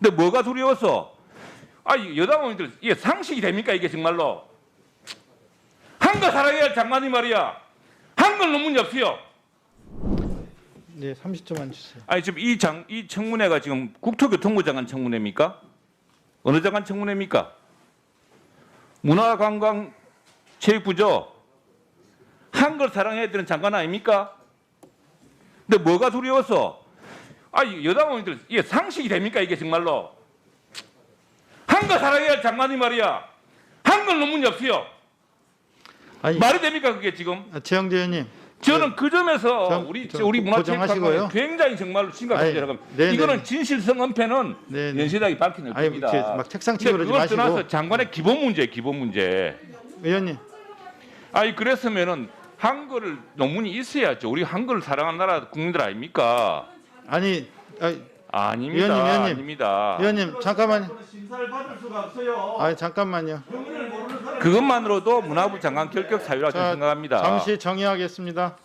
근데 뭐가 두려워서? 아, 이 여당 의원들 이게 상식이 됩니까 이게 정말로? 한글 사랑해야 할 장관이 말이야. 한글 논문이 없어요. 네, 30초만 주세요. 아니 지금 이 장 이 청문회가 지금 국토교통부 장관 청문회입니까? 어느 장관 청문회입니까? 문화관광 체육부죠. 한글 사랑해야 되는 장관 아닙니까? 근데 뭐가 두려워서? 아, 이 여당 의원들 이게 상식이 됩니까 이게 정말로? 한글 사랑해야 할 장관이 말이야. 한글 논문이 없어요. 아니, 말이 됩니까 그게 지금? 아, 최영재 의원님. 저는 그 점에서 정- 우리 정- 우리 문화체육관광 고정하시고요. 굉장히 정말로 심각하게 생각합니다. 네, 이거는 네. 진실성 은폐는 네, 네. 겁니다. 이렇게 막 책상 근데 치고 그러지 그걸 마시고. 떠나서 장관의 기본 문제, 기본 문제. 의원님. 아니 그랬으면은 한글 논문이 있어야죠. 우리 한글을 사랑하는 나라 국민들 아닙니까? 아니, 아니 아닙니다. 위원님, 위원님. 아닙니다. 위원님 잠깐만. 심사를 받을 수가 없어요. 아니 잠깐만요. 경위를 모르는 사람이 그것만으로도 문화부 장관 결격 사유라 저는 자, 생각합니다. 잠시 정의하겠습니다.